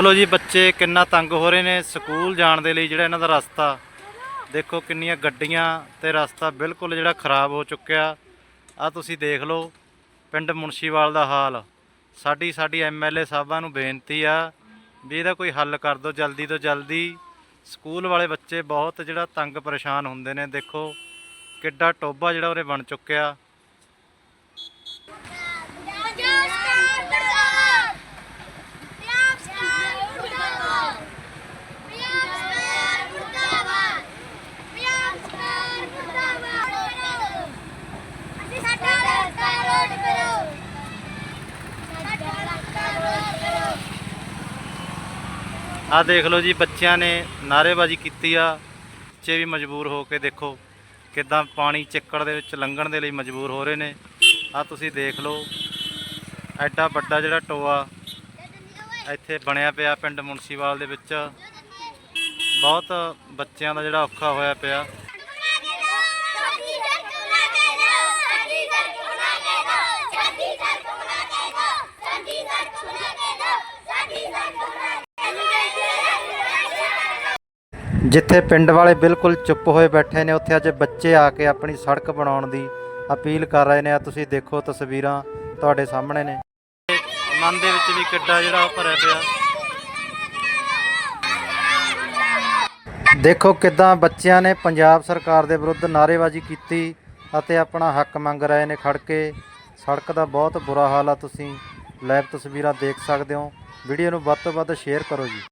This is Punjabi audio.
ਚਲੋ ਜੀ, ਬੱਚੇ ਕਿੰਨਾ ਤੰਗ ਹੋ ਰਹੇ ਨੇ ਸਕੂਲ ਜਾਣ ਦੇ ਲਈ ਜਿਹੜਾ ਇਹਨਾਂ ਦਾ ਰਸਤਾ। ਦੇਖੋ ਕਿੰਨੀਆਂ ਗੱਡੀਆਂ ਤੇ ਰਸਤਾ ਬਿਲਕੁਲ ਜਿਹੜਾ ਖਰਾਬ ਹੋ ਚੁੱਕਿਆ। ਆ ਤੁਸੀਂ ਦੇਖ ਲਓ, ਪਿੰਡ ਮੁਨਸ਼ੀਵਾਲ ਦਾ ਹਾਲ। ਸਾਡੀ ਸਾਡੀ ਐਮਐਲਏ ਸਾਹਿਬਾਂ ਨੂੰ ਬੇਨਤੀ ਆ ਵੀ ਇਹਦਾ ਕੋਈ ਹੱਲ ਕਰ ਦਿਓ ਜਲਦੀ ਤੋਂ ਜਲਦੀ। ਸਕੂਲ ਵਾਲੇ ਬੱਚੇ ਬਹੁਤ ਜਿਹੜਾ ਤੰਗ ਪਰੇਸ਼ਾਨ ਹੁੰਦੇ ਨੇ। ਦੇਖੋ ਕਿੱਡਾ ਟੋਬਾ ਜਿਹੜਾ ਉਰੇ ਬਣ ਚੁੱਕਿਆ ਪੰਜਾਬ ਸਰਕਾਰ ਮੁਰਦਾਬਾਦ ਪੰਜਾਬ ਸਰਕਾਰ ਮੁਰਦਾਬਾਦ ਪੰਜਾਬ ਸਰਕਾਰ ਮੁਰਦਾਬਾਦ ਪੰਜਾਬ ਸਰਕਾਰ ਮੁਰਦਾਬਾਦ ਅਸੀਂ ਸਾਡਾ ਰਸਤਾ ਰੋਡ ਕਰੋ ਸਾਡਾ ਰਸਤਾ ਰੋਡ ਕਰੋ ਆ ਦੇਖ ਲਓ ਜੀ, ਬੱਚਿਆਂ ਨੇ ਨਾਅਰੇਬਾਜ਼ੀ ਕੀਤੀ ਆ। ਬੱਚੇ ਵੀ ਮਜਬੂਰ ਹੋ ਕੇ ਦੇਖੋ ਕਿਦਾਂ ਪਾਣੀ ਚਿੱਕੜ ਦੇ ਵਿੱਚ ਲੰਘਣ ਦੇ ਲਈ ਮਜਬੂਰ ਹੋ ਰਹੇ ਨੇ। ਆ ਤੁਸੀਂ ਦੇਖ ਲਓ, ਐਡਾ ਵੱਡਾ ਜਿਹੜਾ ਟੋਆ ਇੱਥੇ ਬਣਿਆ ਪਿਆ ਪਿੰਡ ਮੁਨਸੀਵਾਲ ਦੇ ਵਿੱਚ। ਬਹੁਤ ਬੱਚਿਆਂ ਦਾ ਜਿਹੜਾ ਔਖਾ ਹੋਇਆ ਪਿਆ ਸਾਡੀ ਸੜਕ ਬਣਾ ਕੇ ਦਿਓ ਸਾਡੀ ਸੜਕ ਬਣਾ ਕੇ ਦਿਓ ਸਾਡੀ ਸੜਕ ਬਣਾ ਕੇ ਦਿਓ ਸਾਡੀ ਸੜਕ ਬਣਾ ਕੇ ਦਿਓ ਸਾਡੀ ਸੜਕ ਬਣਾ ਜਿੱਥੇ ਪਿੰਡ ਵਾਲੇ ਬਿਲਕੁਲ ਚੁੱਪ ਹੋਏ ਬੈਠੇ ਨੇ ਉੱਥੇ ਅੱਜ ਬੱਚੇ ਆ ਕੇ ਆਪਣੀ ਸੜਕ ਬਣਾਉਣ ਦੀ ਅਪੀਲ ਕਰ ਰਹੇ ਨੇ। ਆ ਤੁਸੀਂ ਦੇਖੋ ਤਸਵੀਰਾਂ ਤੁਹਾਡੇ ਸਾਹਮਣੇ ਨੇ। ਮਨ ਦੇ ਵਿੱਚ ਵੀ ਕਿੱਡਾ ਜਿਹੜਾ ਉਹ ਭਰਿਆ ਪਿਆ। ਦੇਖੋ ਕਿਦਾਂ ਬੱਚਿਆਂ ਨੇ ਪੰਜਾਬ ਸਰਕਾਰ ਦੇ ਵਿਰੁੱਧ ਨਾਅਰੇਬਾਜ਼ੀ ਕੀਤੀ ਅਤੇ ਆਪਣਾ ਹੱਕ ਮੰਗ ਰਹੇ ਨੇ ਖੜ ਕੇ। ਸੜਕ ਦਾ ਬਹੁਤ ਬੁਰਾ ਹਾਲ ਆ ਤੁਸੀਂ ਲਾਈਵ ਤਸਵੀਰਾਂ ਦੇਖ ਸਕਦੇ ਹੋ। ਵੀਡੀਓ ਨੂੰ ਵੱਧ ਤੋਂ ਵੱਧ ਸ਼ੇਅਰ ਕਰੋ ਜੀ।